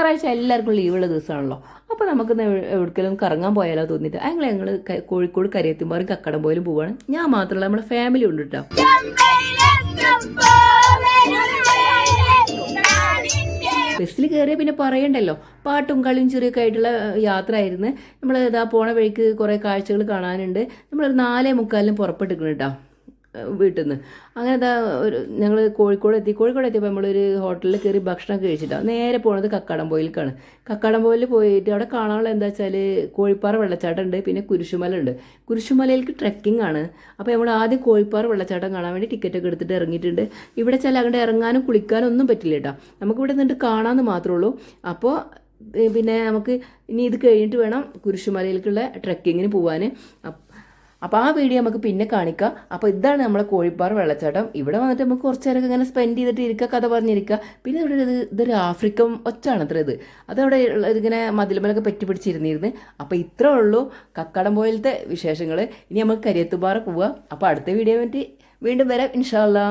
ഞായറാഴ്ച എല്ലാവർക്കും ലീവുള്ള ദിവസമാണല്ലോ. അപ്പോൾ നമുക്ക് എവിടേക്കെങ്കിലും കറങ്ങാൻ പോയാലോ തോന്നിയിട്ട് അങ്ങനെ ഞങ്ങൾ കോഴിക്കോട് കരയത്തുമ്പാറും കക്കടം പോലും പോവാണ്. ഞാൻ മാത്രമല്ല നമ്മുടെ ഫാമിലി ഉണ്ട് കേട്ടോ ബസ്സിൽ കയറിയ പിന്നെ പറയണ്ടല്ലോ. പാട്ടും കളിയും ചെറിയൊക്കെ ആയിട്ടുള്ള യാത്ര ആയിരുന്നു നമ്മൾ ഇതാ പോണ വഴിക്ക് കുറേ കാഴ്ചകൾ കാണാനുണ്ട്. നമ്മളൊരു നാലേ മുക്കാലിനും പുറപ്പെട്ടിരിക്കണം കേട്ടോ വീട്ടിൽ നിന്ന് അങ്ങനെ എന്താ ഒരു ഞങ്ങൾ കോഴിക്കോട് എത്തി. കോഴിക്കോട് എത്തിയപ്പോൾ നമ്മളൊരു ഹോട്ടലിൽ കയറി ഭക്ഷണം കഴിച്ചിട്ടാണ് നേരെ പോണത് കക്കാടംപോയിലേക്കാണ് കക്കാടംപോയിൽ പോയിട്ട് അവിടെ കാണാനുള്ള എന്താ വെച്ചാൽ കോഴിപ്പാറ വെള്ളച്ചാട്ടം ഉണ്ട് പിന്നെ കുരിശുമല ഉണ്ട് കുരിശുമലയിലേക്ക് ട്രക്കിംഗ് ആണ്. അപ്പോൾ നമ്മൾ ആദ്യം കോഴിപ്പാറ വെള്ളച്ചാട്ടം കാണാൻ വേണ്ടി ടിക്കറ്റ് ഒക്കെ എടുത്തിട്ട് ഇറങ്ങിയിട്ടുണ്ട്. ഇവിടെ ചില അങ്ങോട്ട് ഇറങ്ങാനും കുളിക്കാനും ഒന്നും പറ്റില്ല കേട്ടോ. നമുക്കിവിടെ നിന്നിട്ട് കാണാമെന്ന് മാത്രമേ ഉള്ളൂ. അപ്പോൾ പിന്നെ നമുക്ക് ഇനി ഇത് കഴിഞ്ഞിട്ട് വേണം കുരിശുമലയിലേക്കുള്ള ട്രെക്കിങ്ങിന് പോകാൻ അപ്പോൾ ആ വീഡിയോ നമുക്ക് പിന്നെ കാണിക്കാം. അപ്പോൾ ഇതാണ് നമ്മളെ കോഴിപ്പാറ വെള്ളച്ചാട്ടം. ഇവിടെ വന്നിട്ട് നമുക്ക് കുറച്ച് നേരമൊക്കെ ഇങ്ങനെ സ്പെൻഡ് ചെയ്തിട്ട് ഇരിക്കുക കഥ പറഞ്ഞിരിക്കുക പിന്നെ ഇവിടെ ഇത് ഇതൊരു ആഫ്രിക്കൻ ഒച്ചാണ് അത്ര ഇത്. അതവിടെ ഇങ്ങനെ ഇതിങ്ങനെ മതിലുമലൊക്കെ പറ്റി പിടിച്ചിരുന്നിരുന്നു. അപ്പോൾ ഇത്രേ ഉള്ളൂ കക്കടം പോലത്തെ വിശേഷങ്ങൾ ഇനി നമുക്ക് കരിയത്തുപാറ പോവുക അപ്പോൾ അടുത്ത വീഡിയോ വേണ്ടി വീണ്ടും വരാം. ഇൻഷാല്ലാ